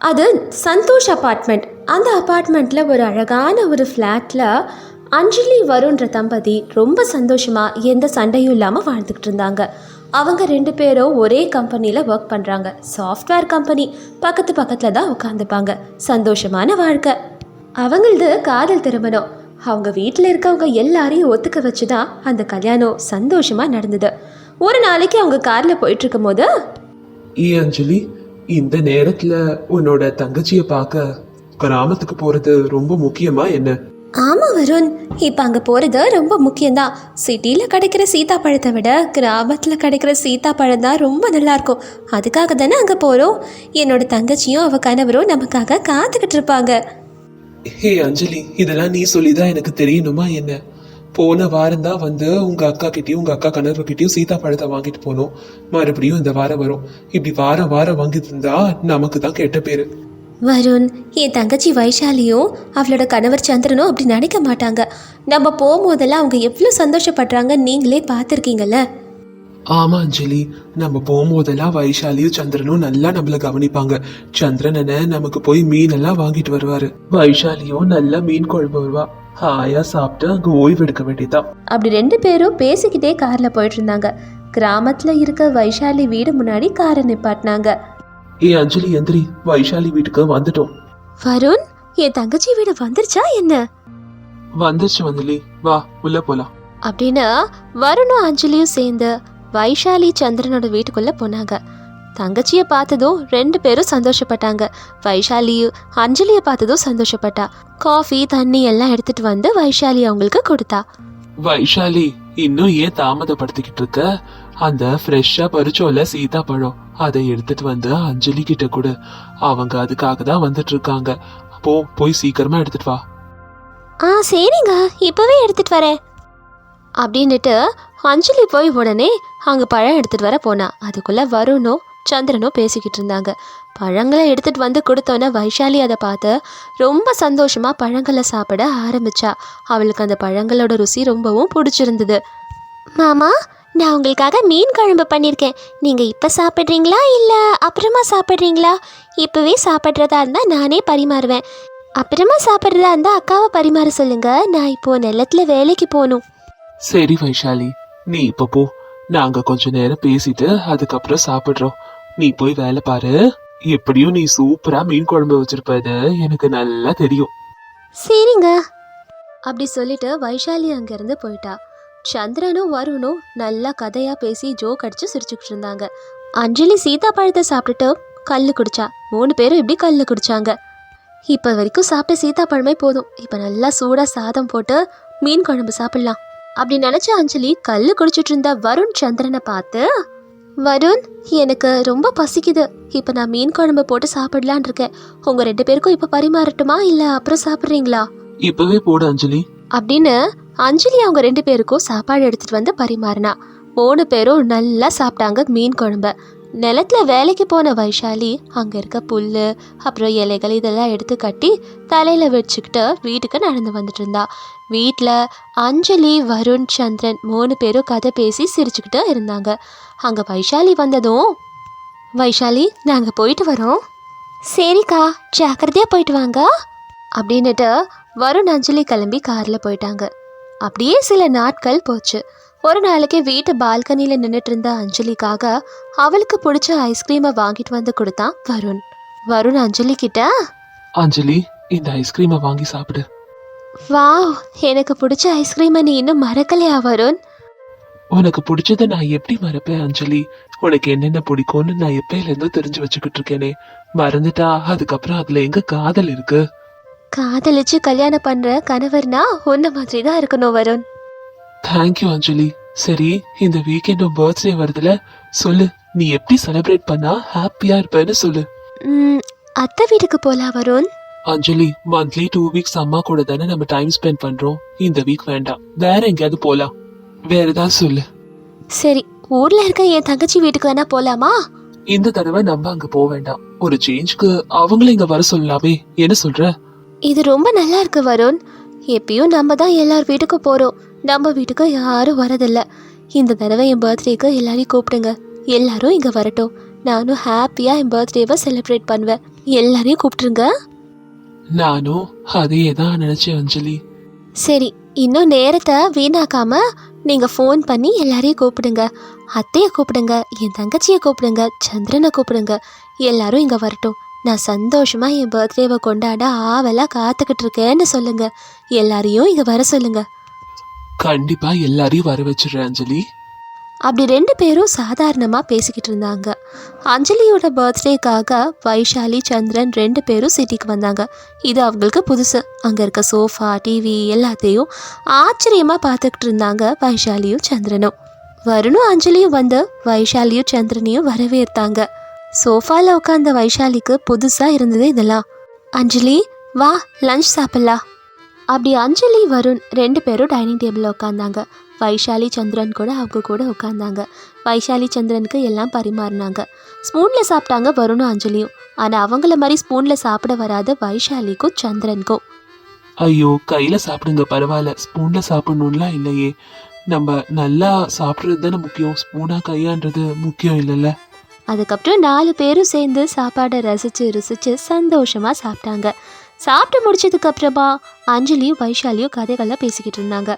அது சந்தோஷ் அபார்ட்மெண்ட். அந்த அபார்ட்மெண்ட்டில் ஒரு அழகான ஒரு ஃப்ளாட்டில் அஞ்சலி வருன்ற தம்பதி ரொம்ப சந்தோஷமாக எந்த சண்டையும் இல்லாமல் வாழ்ந்துக்கிட்டு இருந்தாங்க. அவங்க ரெண்டு பேரும் ஒரே கம்பெனியில் ஒர்க் பண்ணுறாங்க சாஃப்ட்வேர் கம்பெனி பக்கத்து பக்கத்தில் தான் உட்காந்துப்பாங்க சந்தோஷமான வாழ்க்கை. அவங்களது காதல் திருமணம். அவங்க வீட்டில் இருக்கவங்க எல்லாரையும் ஒத்துக்க வச்சு தான் அந்த கல்யாணம் சந்தோஷமாக நடந்தது. ஒரு நாளைக்கு அவங்க காரில் போயிட்டுருக்கும் போது ஏ அஞ்சலி இந்த நேரத்துல உன்னோட தங்கச்சிய பார்க்க கிராமத்துக்கு போறது ரொம்ப முக்கியமா என்ன? ஆமாம் வருண். இப்போ அங்கே போகிறது ரொம்ப முக்கியம்தான். சிட்டியில் கிடைக்கிற சீத்தாப்பழத்தை விட கிராமத்தில் கிடைக்கிற சீத்தாப்பழம் தான் ரொம்ப நல்லாயிருக்கும். அதுக்காக தானே அங்கே போகிறோம் என்னோட தங்கச்சியும் அவள் கணவரும் நமக்காக காத்துக்கிட்டு இருப்பாங்க. ஹே அஞ்சலி இதெல்லாம் நீ சொல்லிதான் எனக்கு தெரியணுமா என்ன? போன வாரம் தான் வந்து உங்க அக்கா கிட்டயும் உங்க அக்கா கணவர்கிட்டயும் சீதா பழத்தை வாங்கிட்டு போனோம். மறுபடியும் இந்த வாரம் வரும். இப்படி வாரம் வாரம் வாங்கிட்டு இருந்தா நமக்கு தான் கெட்ட பேரு. வருண் என் தங்கச்சி வைஷாலியும் அவளோட கணவர் சந்திரனும் அப்படி நினைக்க மாட்டாங்க. நம்ம போகும்போதெல்லாம் அவங்க எவ்வளோ சந்தோஷப்படுறாங்க நீங்களே பார்த்துருக்கீங்கல்ல? ஆமா அஞ்சலி. நம்ம போகும்போதெல்லாம் வைஷாலியும் சந்திரனும் நல்லா நம்மள கவனிப்பாங்க. சந்திரன் நமக்கு போய் மீன் எல்லாம் வாங்கிட்டு வருவாரு. வைஷாலியும் நல்லா மீன் குழம்பு வருவா. ஹாயா சாப்பிட்டு அங்க ஓய்வு எடுக்க வேண்டியதான் அப்படி ரெண்டு பேரும் பேசிக்கிட்டே காரில் போயிட்டு இருந்தாங்க. கிராமத்தில் இருக்க வைஷாலி வீடு முன்னாடி காரை நிப்பாட்டினாங்க. ஏ அஞ்சலி எந்திரி வைஷாலி வீட்டுக்கு வந்துட்டோம். வருண் என் தங்கச்சி வீடு வந்துருச்சா என்ன? வந்துருச்சு வந்தலி வா உள்ள போலாம். அப்படின்னு வருணும் அஞ்சலியும் சேர்ந்து வைஷாலி சந்திரனோட வீட்டுக்குள்ள போனாங்க. தங்கச்சியை பார்த்ததும் ரெண்டு பேரும் சந்தோஷப்பட்டாங்க. வைஷாலியும் அஞ்சலியை பார்த்ததும் சந்தோஷப்பட்டா. காஃபி தண்ணி எல்லாம் எடுத்துட்டு வந்து வைஷாலி அவங்களுக்கு கொடுத்தா. வைஷாலி இன்னும் ஏன் தாமதப்படுத்திக்கிட்டு இருக்க? அந்த ஃப்ரெஷ்ஷா பறிச்சோல சீதா பழம் அதை எடுத்துட்டு வந்து அஞ்சலி கிட்ட கொடு. அவங்க அதுக்காக தான் வந்துட்டு இருக்காங்க. போ போய் சீக்கிரமா எடுத்துட்டு வா. ஆ சரிங்க. இப்பவே எடுத்துட்டு வரேன். அப்படின்னுட்டு அஞ்சலி போய் உடனே அங்கே பழம் எடுத்துட்டு வர போனா. அதுக்குள்ள வருணும் சந்திரனும் பேசிக்கிட்டு இருந்தாங்க. பழங்களை எடுத்துட்டு வந்து கொடுத்தோன்னே வைஷாலி அதை பார்த்து ரொம்ப சந்தோஷமாக பழங்களை சாப்பிட ஆரம்பிச்சா. அவளுக்கு அந்த பழங்களோட ருசி ரொம்பவும் பிடிச்சிருந்தது. மாமா நான் உங்களுக்காக மீன் குழம்பு பண்ணியிருக்கேன். நீங்கள் இப்போ சாப்பிட்றீங்களா இல்லை அப்புறமா சாப்பிட்றீங்களா? இப்போவே சாப்பிட்றதா இருந்தால் நானே பரிமாறுவேன். அப்புறமா சாப்பிட்றதா இருந்தால் அக்காவை பரிமாற சொல்லுங்க. நான் இப்போ நிலத்தில் வேலைக்கு போகணும். சரி வைஷாலி நீ இப்போ போ. நாங்கள் கொஞ்ச நேரம் பேசிட்டு அதுக்கப்புறம் சாப்பிட்றோம். நீ போய் வேலை பாரு. எப்படியும் நீ சூப்பரா மீன் குழம்பு வச்சிருப்பது எனக்கு நல்லா தெரியும். சரிங்க. அப்படி சொல்லிட்டு வைஷாலி அங்கேருந்து போயிட்டா. சந்திரனும் வருணும் நல்லா கதையா பேசி ஜோக் அடிச்சு சிரிச்சுக்கிட்டு இருந்தாங்க. அஞ்சலி சீதா பழத்தை சாப்பிட்டுட்டு கல் குடிச்சா. மூணு பேரும் இப்படி கல் குடிச்சாங்க. இப்போ வரைக்கும் சாப்பிட்ட சீதாப்பழமே போதும். இப்போ நல்லா சூடாக சாதம் போட்டு மீன் குழம்பு சாப்பிடலாம். அப்படி நினச்ச அஞ்சலி கல் குடிச்சிட்டு இருந்த வருண் சந்திரனை பார்த்து வருண் எனக்கு ரொம்ப பசிக்குது. இப்போ நான் மீன் குழம்பு போட்டு சாப்பிடலான் இருக்கேன். உங்கள் ரெண்டு பேருக்கும் இப்போ பரிமாறட்டுமா இல்லை அப்புறம் சாப்பிட்றீங்களா? இப்பவே போடு அஞ்சலி. அப்படின்னு அஞ்சலி அவங்க ரெண்டு பேருக்கும் சாப்பாடு எடுத்துட்டு வந்து பரிமாறினா. மூணு பேரும் நல்லா சாப்பிட்டாங்க மீன் குழம்ப. நிலத்துல வேலைக்கு போன வைஷாலி அங்க இருக்க புல்லு அப்புறம் இலைகள் இதெல்லாம் எடுத்து கட்டி தலையில வச்சுக்கிட்டு வீட்டுக்கு நடந்து வந்துட்டு இருந்தா. வீட்டில் அஞ்சலி வருண் சந்திரன் மூணு பேரும் கதை பேசி சிரிச்சுக்கிட்டு இருந்தாங்க. அங்க வைஷாலி வந்ததும் வைஷாலி நாங்க போயிட்டு வரோம். சரிக்கா ஜாக்கிரதையா போயிட்டு வாங்க. அப்படின்னுட்டு வருண் அஞ்சலி கிளம்பி காரில் போயிட்டாங்க. அப்படியே சில நாட்கள் போச்சு. ஒரு நாளைக்கு வீட்டு பால்கனியில் நின்றுட்டு இருந்த அஞ்சலிக்காக அவளுக்கு பிடிச்ச ஐஸ்கிரீமை வாங்கிட்டு வந்து கொடுத்தான் வருண். வருண் அஞ்சலி கிட்ட? அஞ்சலி இந்த ஐஸ்கிரீமை வாங்கி சாப்பிடு. வாவ் எனக்கு பிடிச்ச ஐஸ்கிரீமை நீ இன்னும் மறக்கலையா வருண்? உனக்கு பிடிச்சத நான் எப்படி மறப்பேன் அஞ்சலி? உனக்கு என்னென்ன பிடிக்கும்னு நான் எப்பயில இருந்தோ தெரிஞ்சு வச்சுக்கிட்டு இருக்கேனே? மறந்துட்டா அதுக்கப்புறம் அதுல எங்க காதல் இருக்கு? காதலிச்சு கல்யாணம் பண்ற கணவர்னா உன்ன மாதிரி தான் இருக்கணும் வருண். தேங்க்யூ அஞ்சலி சரி இந்த வீக்கெண்ட் உன் பர்த்டே வருதுல சொல்லு நீ எப்படி செலிப்ரேட் பண்ணா ஹாப்பியா இருப்பேன்னு சொல்லு. ம், அத்தை வீட்டுக்கு போலாம் Varun. Anjali monthly two weeks அம்மா கூட தானே நம்ம டைம் ஸ்பெண்ட் பண்றோம். இந்த வீக் வேண்டாம். வேற எங்கேயாவது போலாம். வேற ஏதாவது சொல்லு. சரி ஊர்ல இருக்க என் தங்கச்சி வீட்டுக்கு வேணா போலாமா? இந்த தடவை நம்ம அங்க போக வேண்டாம். ஒரு சேஞ்ச்க்கு அவங்கள இங்க வர சொல்லலாமே. என்ன சொல்ற? இது ரொம்ப நல்லா இருக்கு வருண். எப்பயும் நம்ம தான் எல்லார் வீட்டுக்கும் போறோம். நம்ம வீட்டுக்கு யாரும் வரதில்ல. இந்த தடவை என் பர்த்டேக்கு எல்லாரையும் கூப்பிடுங்க. எல்லாரும் இங்க வரட்டும். நானும் ஹாப்பியாக என் பர்த்டேவை செலிப்ரேட் பண்ணுவேன். எல்லாரையும் கூப்பிட்டுருங்க. நானும் அதையே தான் நினைச்சேன் அஞ்சலி. சரி இன்னும் நேரத்தை வீணாக்காம நீங்கள் ஃபோன் பண்ணி எல்லாரையும் கூப்பிடுங்க. அத்தையை கூப்பிடுங்க என் தங்கச்சியை கூப்பிடுங்க சந்திரனை கூப்பிடுங்க. எல்லாரும் இங்கே வரட்டும். நான் சந்தோஷமா என் பர்த்டேவை கொண்டாட ஆவலாக காத்துக்கிட்டு இருக்கேன்னு சொல்லுங்க. எல்லாரையும் இங்கே வர சொல்லுங்க. கண்டிப்பா எல்லாரையும் வர வச்சிடுறேன் அஞ்சலி. அப்படி ரெண்டு பேரும் சாதாரணமாக பேசிக்கிட்டு இருந்தாங்க. அஞ்சலியோட பர்த்டேக்காக வைஷாலி சந்திரன் ரெண்டு பேரும் சிட்டிக்கு வந்தாங்க. இது அவங்களுக்கு புதுசு. அங்கே இருக்க சோஃபா டிவி எல்லாத்தையும் ஆச்சரியமாக பார்த்துக்கிட்டு இருந்தாங்க வைஷாலியும் சந்திரனும். வருணும் அஞ்சலியும் வந்து வைஷாலியும் சந்திரனையும் வரவேற்றாங்க. சோஃபாவில் உட்காந்த வைஷாலிக்கு புதுசாக இருந்தது இதெல்லாம். அஞ்சலி வா லஞ்ச் சாப்பிட்லாம். அப்படி அஞ்சலி வருண் ரெண்டு பேரும் டைனிங் டேபிளில் உட்காந்தாங்க வைஷாலி சந்திரன் கூட அவங்க கூட உட்காந்தாங்க வைஷாலி சந்திரனுக்கு எல்லாம் பரிமாறினாங்க. ஸ்பூனில் சாப்பிட்டாங்க வருணும் அஞ்சலியும். ஆனால் அவங்கள மாதிரி ஸ்பூனில் சாப்பிட வராத வைஷாலிக்கும் சந்திரனுக்கும். ஐயோ கையில சாப்பிடுங்க பரவாயில்ல. ஸ்பூன்ல சாப்பிடணும்லாம் இல்லையே. நம்ம நல்லா சாப்பிடுறது தானே முக்கியம் ஸ்பூனா கையான்றது முக்கியம் இல்லைல்ல. அதுக்கப்புறம் நாலு பேரும் சேர்ந்து சாப்பாடை ரசித்து ருசித்து சந்தோஷமாக சாப்பிட்டாங்க. சாப்பிட்டு முடிச்சதுக்கு அப்புறமா அஞ்சலியும் வைஷாலியும் கதைகள்லாம் பேசிக்கிட்டு இருந்தாங்க.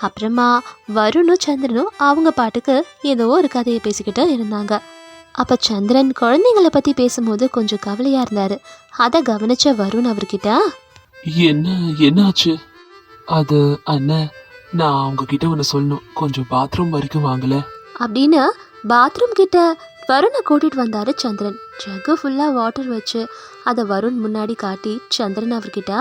அப்புறமா வருணும் சந்திரனும் அவங்க பாட்டுக்கு ஏதோ ஒரு கதையை பேசிக்கிட்டு இருந்தாங்க. அப்போ சந்திரன் குழந்தைங்கள பற்றி பேசும்போது கொஞ்சம் கவலையாக இருந்தார். அதை கவனிச்ச வருண் அவர்கிட்ட என்ன என்னாச்சு? அது அண்ணன் நான் உங்ககிட்ட ஒன்று சொல்லணும். கொஞ்சம் பாத்ரூம் வரைக்கும் வாங்கல அப்படின்னு பாத்ரூம் கிட்ட வருணை கூட்டிட்டு வந்தாரு சந்திரன். ஜக்கு ஃபுல்லா வாட்டர் வச்சு அதை வருண் முன்னாடி காட்டி சந்திரன் அவர்கிட்ட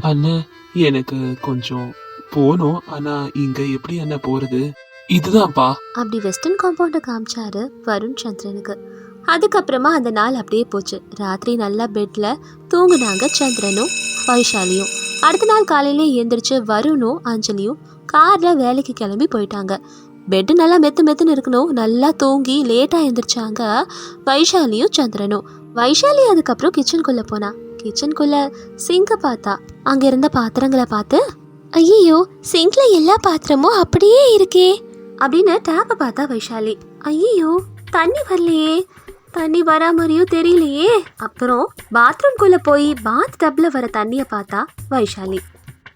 அண்ணன் எனக்கு கொஞ்சம் போகணும். ஆனா இங்க எப்படி அண்ணன் போறது? இதுதான்ப்பா. அப்படி வெஸ்டர்ன் காம்பவுண்டை காமிச்சாரு வருண் சந்திரனுக்கு. அதுக்கப்புறமா அந்த நாள் அப்படியே போச்சு. ராத்திரி நல்லா பெட்ல தூங்குனாங்க சந்திரனும் வைஷாலியும். அடுத்த நாள் காலையில எழுந்திரிச்சு வருணும் அஞ்சலியும் கார்ல வேலைக்கு கிளம்பி போயிட்டாங்க. பெட்டு நல்லா மெத்து மெத்துன்னு இருக்கணும். நல்லா தூங்கி லேட்டாக எழுந்திரிச்சாங்க வைஷாலியும் சந்திரனும். வைஷாலி அதுக்கப்புறம் கிச்சனுக்குள்ளே போனா. கிச்சனுக்குள்ளே சிங்கை பார்த்தா. அங்கே இருந்த பாத்திரங்களை பார்த்து ஐயோ சிங்க்ல எல்லா பாத்திரமும் அப்படியே இருக்கே. அப்படின்னு டேப்பை பார்த்தா வைஷாலி. ஐயோ தண்ணி வரலையே. தண்ணி வரா மாதிரியும் தெரியலையே. அப்புறம் பாத்ரூம்குள்ளே போய் பாத் டப்ல வர தண்ணியை பார்த்தா வைஷாலி.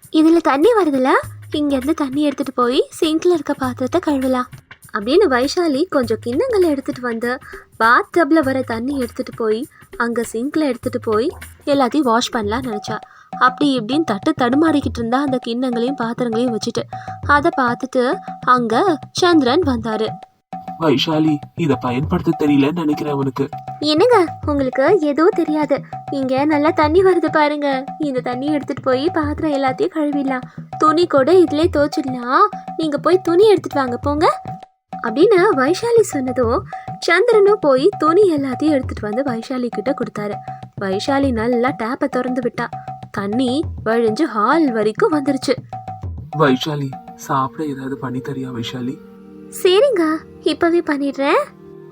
இதில் தண்ணி வருதுல? இங்கேருந்து தண்ணி எடுத்துகிட்டு போய் சிங்க்ல இருக்க பாத்திரத்தை கழுவலாம். அப்படின்னு வைஷாலி கொஞ்சம் கிண்ணங்களை எடுத்துட்டு வந்து பாத் டப்பில் வர தண்ணி எடுத்துகிட்டு போய் அங்கே சிங்கில் எடுத்துகிட்டு போய் எல்லாத்தையும் வாஷ் பண்ணலாம் நினச்சா. அப்படி இப்படின்னு தட்டு தடுமாறிக்கிட்டு இருந்தா அந்த கிண்ணங்களையும் பாத்திரங்களையும் வச்சுட்டு அதை பார்த்துட்டு அங்கே சந்திரன் வந்தாரு. வைஷாலி இதை பயன்படுத்த தெரியலன்னு நினைக்கிறேன் அவனுக்கு என்னங்க உங்களுக்கு எதுவும் தெரியாது. இங்க நல்லா தண்ணி வருது பாருங்க. இந்த தண்ணி எடுத்துட்டு போய் பாத்திரம் எல்லாத்தையும் கழுவிடலாம். துணி கூட இதுலயே துவைச்சிடலாம். நீங்க போய் துணி எடுத்துட்டு வாங்க போங்க. அப்படின்னு வைஷாலி சொன்னதும் சந்திரனும் போய் துணி எல்லாத்தையும் எடுத்துட்டு வந்து வைஷாலி கிட்ட கொடுத்தாரு. வைஷாலி நல்லா டேப்பை திறந்து விட்டா. தண்ணி வழிஞ்சு ஹால் வரைக்கும் வந்துருச்சு. வைஷாலி சாப்பிட ஏதாவது பண்ணி தரியா வைஷாலி? சரிங்க இப்பவே பண்ணிடுறேன்.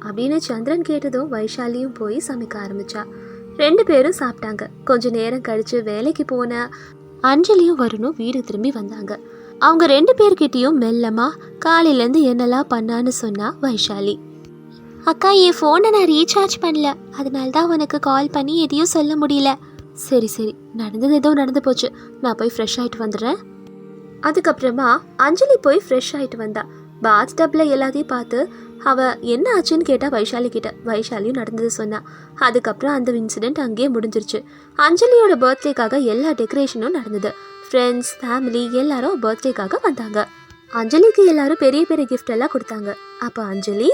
அப்படின்னு சந்திரன் கேட்டதும் வைஷாலியும் போய் சமைக்க ஆரம்பிச்சா. ரெண்டு பேரும் சாப்பிட்டாங்க. கொஞ்ச நேரம் கழிச்சு வேலைக்கு போன அஞ்சலியும் வரணும் வீடு திரும்பி வந்தாங்க. அவங்க ரெண்டு பேர்கிட்டயும் மெல்லமா காலையிலேருந்து என்னெல்லாம் பண்ணான்னு சொன்னா வைஷாலி. அக்கா என் ஃபோனை நான் ரீசார்ஜ் பண்ணல. அதனால தான் உனக்கு கால் பண்ணி எதையும் சொல்ல முடியல. சரி சரி. நடந்தது ஏதோ நடந்து போச்சு. நான் போய் ஃப்ரெஷ் ஆகிட்டு வந்துடுறேன். அதுக்கப்புறமா அஞ்சலி போய் ஃப்ரெஷ் ஆகிட்டு வந்தா. பாத் டப்பில் எல்லாத்தையும் பார்த்து அவ என்ன ஆச்சுன்னு கேட்டா வைஷாலி கிட்ட. வைஷாலியும் நடந்தது சொன்னா. அதுக்கப்புறம் அந்த இன்சிடென்ட் அங்கேயே முடிஞ்சிருச்சு. அஞ்சலியோட பர்த்டேக்காக எல்லா டெக்கரேஷனும் நடந்தது. ஃப்ரெண்ட்ஸ் ஃபேமிலி எல்லாரும் பர்த்டேக்காக வந்தாங்க. அஞ்சலிக்கு எல்லாரும் பெரிய பெரிய கிஃப்ட் எல்லாம் கொடுத்தாங்க. அப்போ அஞ்சலி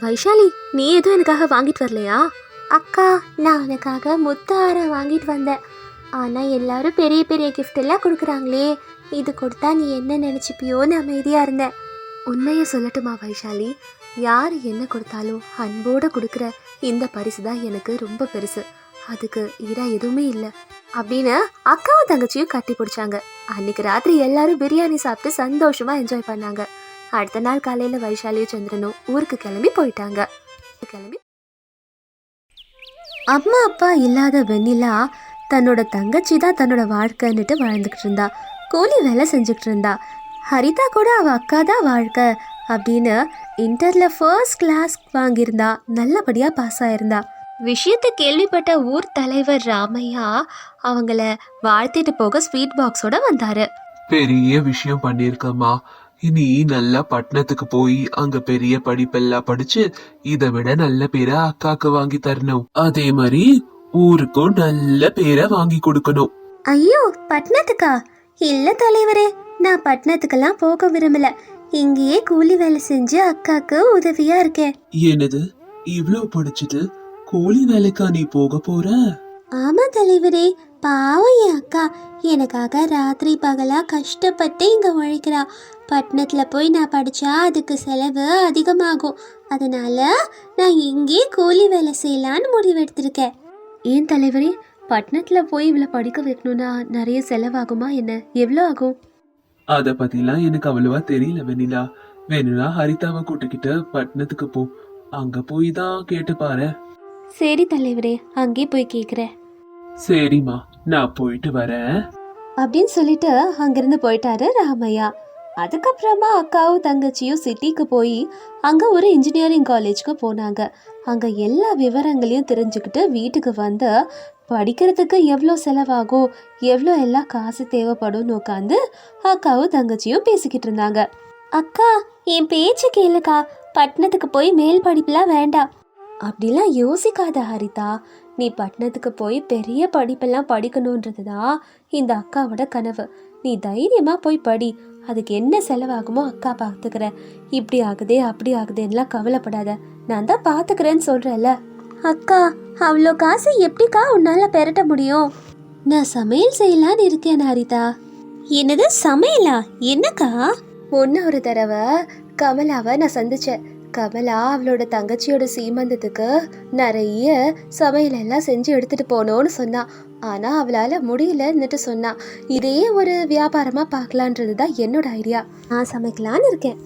வைஷாலி நீ எதுவும் எனக்காக வாங்கிட்டு வரலையா? அக்கா நான் உனக்காக முத்தாரம் வாங்கிட்டு வந்தேன். ஆனால் எல்லாரும் பெரிய பெரிய கிஃப்ட் எல்லாம் கொடுக்குறாங்களே. இது கொடுத்தா நீ என்ன நினச்சிப்பியோன்னு அமைதியாக இருந்தேன். உண்மையை சொல்லட்டுமா வைஷாலி? யார் என்ன கொடுத்தாலும் அன்போடு கொடுக்குற இந்த பரிசு தான் எனக்கு ரொம்ப பெருசு. அதுக்கு ஈடா எதுவுமே இல்லை. அப்படின்னு அக்காவும் தங்கச்சியும் கட்டி பிடிச்சாங்க. அன்னைக்கு ராத்திரி எல்லாரும் பிரியாணி சாப்பிட்டு சந்தோஷமா என்ஜாய் பண்ணாங்க. அடுத்த நாள் காலையில வைஷாலியும் சந்திரனும் ஊருக்கு கிளம்பி போயிட்டாங்க. கிளம்பி அம்மா அப்பா இல்லாத வெண்ணிலா தன்னோட தங்கச்சி தான் தன்னோட வாழ்க்கைன்னுட்டு வாழ்ந்துக்கிட்டு இருந்தா. கூலி வேலை செஞ்சுக்கிட்டு இருந்தா. ஹரிதா கூட அவ அக்கா தான் வாழ்க்கை. அப்படின்னு இன்டர்ல ஃபர்ஸ்ட் கிளாஸ் வாங்கியிருந்தா நல்லபடியா பாஸ் ஆயிருந்தா. விஷயத்தை கேள்விப்பட்ட ஊர் தலைவர் ராமையா அவங்கள வாழ்த்திட்டு போக ஸ்வீட் பாக்ஸோட வந்தாரு. பெரிய விஷயம் பண்ணிருக்கம்மா இனி நல்லா பட்டணத்துக்கு போய் அங்க பெரிய படிப்பெல்லாம் படிச்சு இதை விட நல்ல பேரை அக்காக்கு வாங்கி தரணும். அதே மாதிரி ஊருக்கும் நல்ல பேரை வாங்கி கொடுக்கணும். ஐயோ பட்னத்துக்கா இல்ல தலைவரே நான் பட்னத்துக்கெல்லாம் போக விரும்பல. இங்கேயே கூலி வேலை செஞ்சு அக்காக்கு உதவியா இருக்கேன். என்னது? இவ்ளோ படிச்சுட்டு கூலி வேலைக்கா நீ போக போற? ஆமா தலைவரே பாவம் என் அக்கா. எனக்காக ராத்திரி பகலா கஷ்டப்பட்டு இங்க உழைக்கிறா. பட்டணத்துல போய் நான் படிச்சா அதுக்கு செலவு அதிகமாகும். அதனால நான் இங்கே கூலி வேலை செய்யலான்னு முடிவெடுத்திருக்கேன். ஏன் தலைவரே பட்டணத்துல போய் இவளை படிக்க வைக்கணும்னா நிறைய செலவாகுமா என்ன? எவ்வளோ ஆகும்? அத பத்திலாம் எனக்கு அவ்வளவா தெரியல வெண்ணிலா. வேணும்னா ஹரிதாவை கூட்டிக்கிட்டு பட்டணத்துக்கு போ. அங்க போய் தான் கேட்டு பாரு. சரி தலைவரே அங்கே போய் கேட்குறேன் சரிம்மா நான் போயிட்டு வரேன். அப்படின்னு சொல்லிட்டு அங்கிருந்து போயிட்டாரு ராமையா. அதுக்கப்புறமா அக்காவும் தங்கச்சியும் சிட்டிக்கு போய் அங்கே ஒரு இன்ஜினியரிங் காலேஜ்க்கு போனாங்க. அங்கே எல்லா விவரங்களையும் தெரிஞ்சுக்கிட்டு வீட்டுக்கு வந்து படிக்கிறதுக்கு எவ்வளோ செலவாகும் எவ்வளோ எல்லாம் காசு தேவைப்படும்னு உட்காந்து அக்காவும் தங்கச்சியும் பேசிக்கிட்டு இருந்தாங்க. அக்கா என் பேச்சு கேளுக்கா. பட்டணத்துக்கு போய் மேல் படிப்புலாம் வேண்டாம். அப்படிலாம் யோசிக்காத ஹரிதா. நீ பட்டணத்துக்கு போய் பெரிய படிப்பெல்லாம் படிக்கணுன்றது தான் இந்த அக்காவோட கனவு. நீ தைரியமாக போய் படி. அதுக்கு என்ன செலவாகுமோ அக்கா பார்த்துக்கிறேன் இப்படி ஆகுதே அப்படி ஆகுதேன்னுலாம் கவலைப்படாத. நான் தான் பார்த்துக்கிறேன்னு சொல்கிறேன்ல அக்கா அவ்வளோ காசு எப்படிக்கா உன்னால பெரட்ட முடியும்? நான் சமையல் செய்யலான்னு இருக்கேன் ஹரிதா. என்னது சமையலா? என்னக்கா? ஒன்று ஒரு தடவை கமலாவை நான் சந்திச்சேன். கமலா அவளோட தங்கச்சியோட சீமந்தத்துக்கு நிறைய சமையல் எல்லாம் செஞ்சு எடுத்துட்டு போனோன்னு சொன்னான் ஆனால் அவளால் முடியலன்னுட்டு சொன்னான் இதே ஒரு வியாபாரமாக பார்க்கலான்றது தான் என்னோட ஐடியா. நான் சமைக்கலான்னு இருக்கேன்.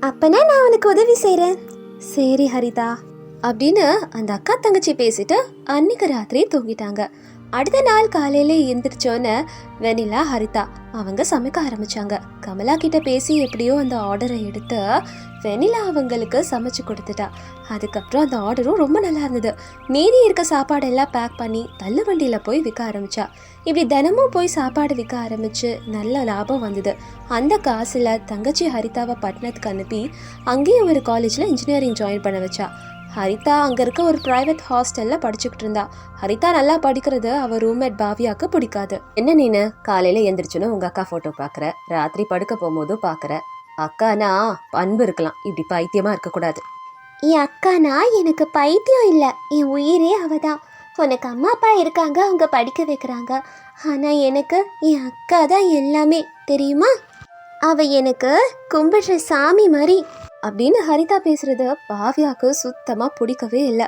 அப்பனா நான் உனக்கு உதவி செய்கிறேன் சரி ஹரிதா. அப்படின்னு அந்த அக்கா தங்கச்சி பேசிட்டு அன்னைக்கு ராத்திரி தூங்கிட்டாங்க. அடுத்த நாள் காலையில எந்திரிச்சோன்னு வெனிலா ஹரிதா அவங்க சமைக்க ஆரம்பிச்சாங்க. கமலா கிட்ட பேசி எப்படியோ அந்த ஆர்டரை எடுத்து வெனிலா அவங்களுக்கு சமைச்சு கொடுத்துட்டா. அதுக்கப்புறம் அந்த ஆர்டரும் ரொம்ப நல்லா இருந்தது. மீதி இருக்க சாப்பாடெல்லாம் பேக் பண்ணி தள்ளு வண்டியில போய் விற்க ஆரம்பிச்சா. இப்படி தினமும் போய் சாப்பாடு விற்க ஆரம்பிச்சு நல்ல லாபம் வந்தது. அந்த காசுல தங்கச்சி ஹரிதாவை பட்டணத்துக்கு அனுப்பி அங்கேயும் ஒரு காலேஜ்ல இன்ஜினியரிங் ஜாயின் பண்ண வச்சா. ஹரிதா அங்கே இருக்க ஒரு ப்ரைவேட் ஹாஸ்டலில் படிச்சுக்கிட்டு இருந்தா. ஹரிதா நல்லா படிக்கிறது அவ ரூம்மேட் பாவியாக்கு பிடிக்காது. என்ன நீனு? காலையில் எந்திரிச்சுன்னு உங்கள் அக்கா ஃபோட்டோ பார்க்குற ராத்திரி படுக்க போகும்போதும் பார்க்குற அக்கானா? அன்பு இருக்கலாம். இப்படி பைத்தியமாக இருக்கக்கூடாது என் அக்கானா? எனக்கு பைத்தியம் இல்லை. என் உயிரே அவ தான் உனக்கு அம்மா அப்பா இருக்காங்க. அவங்க படிக்க வைக்கிறாங்க. ஆனால் எனக்கு என் அக்கா தான் எல்லாமே. தெரியுமா? அவ எனக்கு கும்பிடுற சாமி மாதிரி அப்படின்னு ஹரிதா பேசுறது பாவியாக்கு சுத்தமா பிடிக்கவே இல்லை.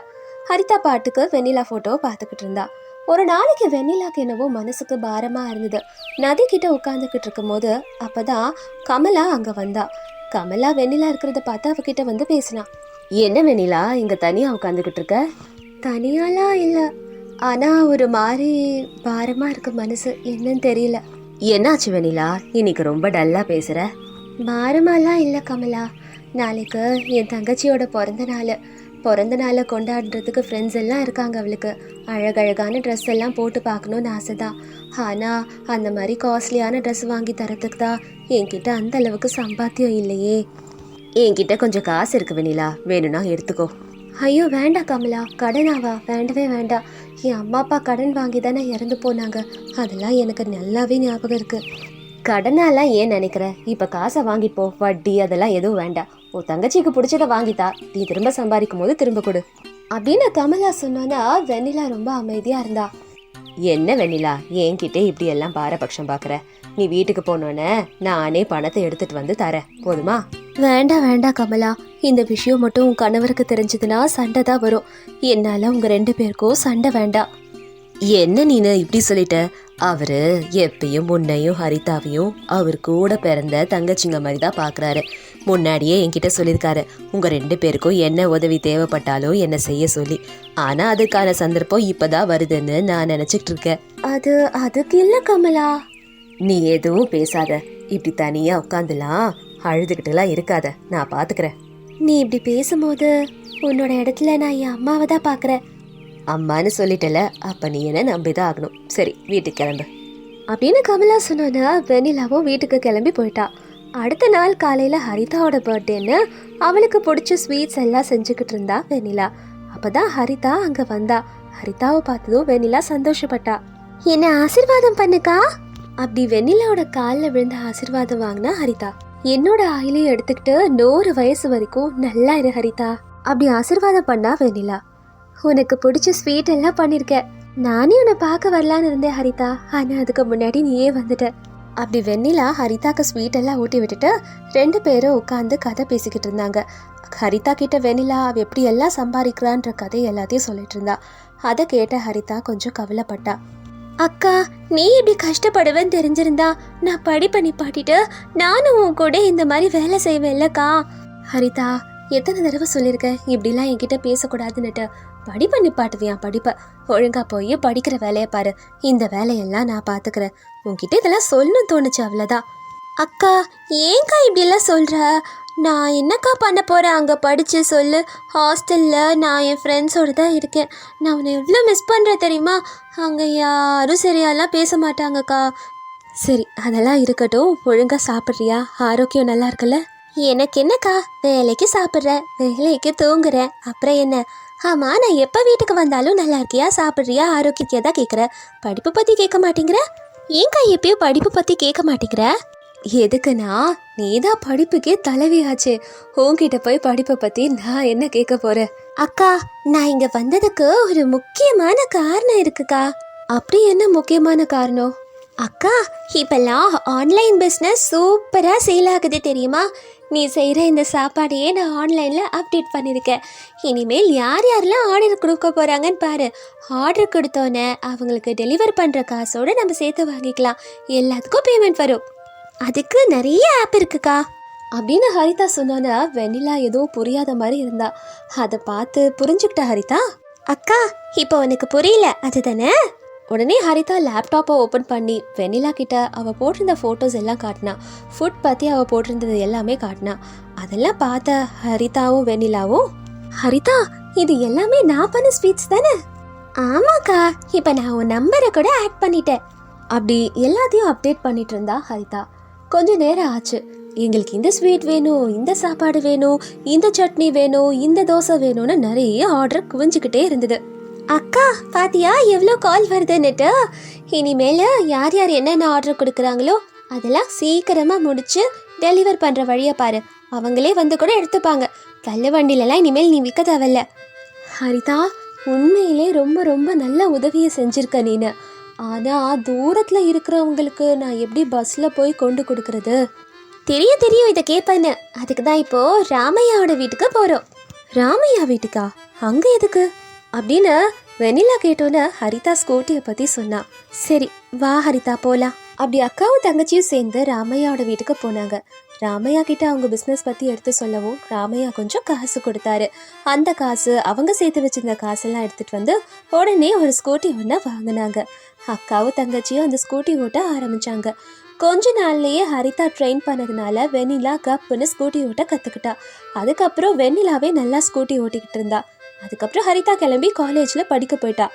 ஹரிதா பாட்டுக்கு வெண்ணிலா ஃபோட்டோவை பார்த்துக்கிட்டு இருந்தா. ஒரு நாளைக்கு வெண்ணிலாக்கு என்னவோ மனசுக்கு பாரமா இருந்தது. நதி கிட்ட உட்காந்துக்கிட்டு இருக்கும்போது அப்பதான் கமலா அங்க வந்தா. கமலா வெண்ணிலா இருக்கிறத பார்த்து அவகிட்ட வந்து பேசினா. என்ன வெண்ணிலா இங்க தனியா உட்காந்துக்கிட்டு இருக்க? தனியாலாம் இல்லை. ஆனா ஒரு மாதிரி பாரமா இருக்கு மனசு. என்னன்னு தெரியல. என்னாச்சு வெண்ணிலா? இன்னைக்கு ரொம்ப டல்லா பேசுற. பாரமாலாம் இல்லை கமலா. நாளைக்கு என் தங்கச்சியோட பிறந்த நாள். பிறந்த நாளை கொண்டாடுறதுக்கு ஃப்ரெண்ட்ஸ் எல்லாம் இருக்காங்க அவளுக்கு. அழகழகான ட்ரெஸ் எல்லாம் போட்டு பார்க்கணுன்னு ஆசை தான் ஆனால் அந்த மாதிரி காஸ்ட்லியான ட்ரெஸ் வாங்கி தரத்துக்கு தான் என்கிட்ட அந்த அளவுக்கு சம்பாத்தியம் இல்லையே. என்கிட்ட கொஞ்சம் காசு இருக்கு வெண்ணிலா. வேணும்னா எடுத்துக்கோ. ஐயோ வேண்டாம் கமலா. கடனாவா வேண்டவே வேண்டாம். என் அம்மா அப்பா கடன் வாங்கி தானே இறந்து போனாங்க. அதெல்லாம் எனக்கு நல்லாவே ஞாபகம் இருக்குது கடனாலாம் ஏன் நினைக்கிற? இப்போ காசை வாங்கிப்போ. வட்டி அதெல்லாம் எதுவும் வேண்டாம். உன் தங்கச்சிக்கு பிடிச்சத வாங்கித்தா நீ திரும்ப சம்பாதிக்கும் போது திரும்ப கொடு. அப்படின்னு கமலா சொன்னோன்னா வெண்ணிலா ரொம்ப அமைதியா இருந்தா. என்ன வெண்ணிலா என்கிட்ட இப்படி எல்லாம் பாரபட்சம் பாக்குற? நீ வீட்டுக்கு போனோன்னே நானே பணத்தை எடுத்துட்டு வந்து தரேன் போதுமா? வேண்டாம் வேண்டாம் கமலா. இந்த விஷயம் மட்டும் உன் கணவருக்கு தெரிஞ்சதுன்னா சண்டை தான் வரும். என்னால உங்க ரெண்டு பேருக்கும் சண்டை வேண்டாம். என்ன நீனு இப்படி சொல்லிட்ட? அவரு எப்பயும் முன்னையும் ஹரிதாவையும் அவர் கூட பிறந்த தங்கச்சிங்க மாதிரி தான் பாக்குறாரு. முன்னாடியே என்கிட்ட சொல்லியிருக்காரு. உங்க ரெண்டு பேருக்கும் என்ன உதவி தேவைப்பட்டாலும் என்ன செய்ய சொல்லி. ஆனா அதுக்கான சந்தர்ப்பம் இப்பதான் வருதுன்னு நான் நினைச்சிட்டு இருக்கேன் அது அதுக்கு இல்ல கமலா. நீ எதுவும் பேசாத. இப்படி தனியா உட்காந்துலாம் அழுதுகிட்டுலாம் இருக்காத. நான் பாத்துக்கிறேன். நீ இப்படி பேசும்போது உன்னோட இடத்துல நான் என் அம்மாவை தான் பார்க்குறேன் அம்மான்னு சொல்லிட்டல அப்ப நீ என்ன நம்பிதான் ஆகணும். சரி வீட்டுக்கு கிளம்பு. அப்படின்னு கமலா சொன்னோன்னா வெண்ணிலாவும் வீட்டுக்கு கிளம்பி போயிட்டா. அடுத்த நாள் காலையில் ஹரிதாவோட பர்த்டேன்னு அவளுக்கு பிடிச்ச ஸ்வீட்ஸ் எல்லாம் செஞ்சுக்கிட்டு இருந்தா வெனிலா அப்போதான் ஹரிதா அங்கே வந்தா. ஹரிதாவை பார்த்ததும் வெனிலா சந்தோஷப்பட்டா. என்ன ஆசிர்வாதம் பண்ணுக்கா? அப்படி வெண்ணிலாவோட காலில் விழுந்த ஆசிர்வாதம் வாங்கினா ஹரிதா. என்னோட ஆயிலையும் எடுத்துக்கிட்டு நூறு வயசு வரைக்கும் நல்லா இரு ஹரிதா. அப்படி ஆசிர்வாதம் பண்ணா வெண்ணிலா. உனக்கு பிடிச்ச ஸ்வீட் எல்லாம் பண்ணியிருக்க நானே உன்னை பார்க்க வரலான்னு இருந்தேன் ஹரிதா. ஆனால் அதுக்கு முன்னாடி நீயே வந்துட்ட. அப்படி வெண்ணிலா ஹரிதாக்கு ஸ்வீட் எல்லாம் ஊட்டி விட்டுட்டு ரெண்டு பேரும் உட்காந்து கதை பேசிக்கிட்டு இருந்தாங்க. ஹரிதா கிட்ட வெண்ணிலா அவ எப்படி எல்லாம் சம்பாதிக்கிறான்ற கதை எல்லாத்தையும் சொல்லிட்டு இருந்தா. அதை கேட்ட ஹரிதா கொஞ்சம் கவலைப்பட்டா. அக்கா நீ இப்படி கஷ்டப்படுவேன்னு தெரிஞ்சிருந்தா நான் படிப்பை நிப்பாட்டிட்டு நானும் உன் கூட இந்த மாதிரி வேலை செய்வேன்லக்கா. ஹரிதா எத்தனை தடவை சொல்லியிருக்கேன் இப்படிலாம் என்கிட்ட பேசக்கூடாதுன்னுட்டு. படிப்பை நிப்பாட்டுவியான் படிப்பை? ஒழுங்காக போய் படிக்கிற வேலையை பாரு. இந்த வேலையெல்லாம் நான் பார்த்துக்கிறேன். உன்கிட்ட இதெல்லாம் சொல்லணும் தோணுச்சு அவ்வளோதான் அக்கா ஏங்கா இப்படியெல்லாம் சொல்கிற நான் என்னக்கா பண்ண போகிறேன் அங்கே படித்து சொல்லு. ஹாஸ்டலில் நான் என் ஃப்ரெண்ட்ஸோடு தான் இருக்கேன். நான் உன்னை எவ்வளோ மிஸ் பண்ணுறேன் தெரியுமா? அங்கே யாரும் சரியாலாம் பேச மாட்டாங்கக்கா. சரி அதெல்லாம் இருக்கட்டும். ஒழுங்காக சாப்பிட்றியா? ஆரோக்கியம் நல்லா இருக்குல்ல? எனக்கு என்னக்கா? வேலைக்கு சாப்பிட்றேன். வேலைக்கு தூங்குறேன். அப்புறம் என்ன? ஆமா நான் எப்போ வீட்டுக்கு வந்தாலும் நல்லா இருக்கியா சாப்பிட்றியா ஆரோக்கியத்தையா தான் கேட்குற படிப்பு பற்றி கேட்க மாட்டேங்கிற? ஏங்கா எப்பயும் படிப்பு பற்றி கேட்க மாட்டேங்கிற? எதுக்குன்னா நீ தான் படிப்புக்கே தலைவியாச்சு. உங்ககிட்ட போய் படிப்பை பற்றி நான் என்ன கேட்க போகிறேன் அக்கா நான் இங்கே வந்ததுக்கு ஒரு முக்கியமான காரணம் இருக்குக்கா. அப்படி என்ன முக்கியமான காரணம்? அக்கா இப்பெல்லாம் ஆன்லைன் பிஸ்னஸ் சூப்பராக சேல் ஆகுது தெரியுமா? நீ செய்கிற இந்த சாப்பாடையே நான் ஆன்லைனில் அப்டேட் பண்ணியிருக்கேன் இனிமேல் யார் யாரெல்லாம் ஆர்டர் கொடுக்க போகிறாங்கன்னு பாரு. ஆர்டர் கொடுத்தோன்னே அவங்களுக்கு டெலிவர் பண்ணுற காசோடு நம்ம சேர்த்து வாங்கிக்கலாம். எல்லாத்துக்கும் பேமெண்ட் வரும். அதுக்கு நிறைய ஆப் இருக்குக்கா. அப்படின்னு ஹரிதா சொன்னோன்னா வெண்ணிலா எதுவும் புரியாத மாதிரி இருந்தா. அதை பார்த்து புரிஞ்சுக்கிட்ட ஹரிதா? அக்கா இப்போ உனக்கு புரியல. அதுதானே? உடனே ஹரிதா லேப்டாப்பை ஓப்பன் பண்ணி வெண்ணிலா கிட்ட அவள் போட்டிருந்த ஃபோட்டோஸ் எல்லாம் காட்டினா ஃபுட் பற்றி அவள் போட்டிருந்தது எல்லாமே காட்டினா அதெல்லாம் பார்த்த ஹரிதாவும் வெண்ணிலாவும் ஹரிதா இது எல்லாமே நான் பண்ண ஸ்வீட்ஸ் தானே? ஆமாக்கா இப்போ நான் உன் நம்பரை கூட ஆட் பண்ணிட்டேன். அப்படி எல்லாத்தையும் அப்டேட் பண்ணிட்டு இருந்தா ஹரிதா. கொஞ்ச நேரம் ஆச்சு. எங்களுக்கு இந்த ஸ்வீட் வேணும் இந்த சாப்பாடு வேணும் இந்த சட்னி வேணும் இந்த தோசை வேணும்னு நிறைய ஆர்டர் குவிஞ்சுக்கிட்டே இருந்தது. அக்கா பாத்தியா? எவ்வளோ கால் வருதுன்னுட்டு. இனிமேல் யார் யார் என்னென்ன ஆர்டர் கொடுக்குறாங்களோ அதெல்லாம் சீக்கிரமாக முடிச்சு டெலிவர் பண்ணுற வழியை பாரு. அவங்களே வந்து கூட எடுத்துப்பாங்க. தள்ளு வண்டிலலாம் இனிமேல் நீ விற்க தேவையில்ல. ஹரிதா உண்மையிலே ரொம்ப ரொம்ப நல்ல உதவியை செஞ்சிருக்க நீனு. ஆனால் தூரத்தில் இருக்கிறவங்களுக்கு நான் எப்படி பஸ்ஸில் போய் கொண்டு கொடுக்கறது? தெரியும் தெரியும் இதை கேட்பேன்னு அதுக்கு தான் இப்போ ராமையாவோட வீட்டுக்கு போகிறோம் ராமையா வீட்டுக்கா? அங்கே எதுக்கு? அப்படின்னு வெண்ணிலா கேட்டோன்னு ஹரிதா ஸ்கூட்டியை பற்றி சொன்னான் சரி வா ஹரிதா போலாம். அப்படி அக்காவும் தங்கச்சியும் சேர்ந்து ராமையாவோட வீட்டுக்கு போனாங்க. ராமையா கிட்ட அவங்க பிஸ்னஸ் பற்றி எடுத்து சொல்லவும் ராமையா கொஞ்சம் காசு கொடுத்தாரு. அந்த காசு அவங்க சேர்த்து வச்சிருந்த காசெல்லாம் எடுத்துட்டு வந்து உடனே ஒரு ஸ்கூட்டி ஒன்று வாங்கினாங்க. அக்காவும் தங்கச்சியும் அந்த ஸ்கூட்டி ஓட்ட ஆரம்பிச்சாங்க. கொஞ்ச நாள்லயே ஹரிதா ட்ரெயின் பண்ணதுனால வெண்ணிலா கப்புன்னு ஸ்கூட்டி ஓட்ட கற்றுக்கிட்டா அதுக்கப்புறம் வெண்ணிலாவே நல்லா ஸ்கூட்டி ஓட்டிக்கிட்டு இருந்தா. அதுக்கப்புறம் ஹரிதா கிளம்பி காலேஜில் படிக்க போயிட்டா.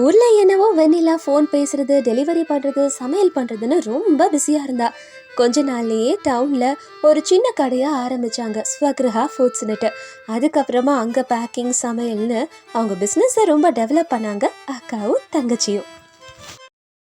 ஊரில் என்னவோ வெண்ணிலா ஃபோன் பேசுறது டெலிவரி பண்ணுறது சமையல் பண்ணுறதுன்னு ரொம்ப பிஸியாக இருந்தா. கொஞ்ச நாள்லேயே டவுனில் ஒரு சின்ன கடையாக ஆரம்பிச்சாங்க ஸ்வக்ரஹா ஃபுட்ஸ்னுட்டு அதுக்கப்புறமா அங்கே பேக்கிங் சமையல்னு அவங்க பிஸ்னஸை ரொம்ப டெவலப் பண்ணாங்க அக்காவும் தங்கச்சியும்.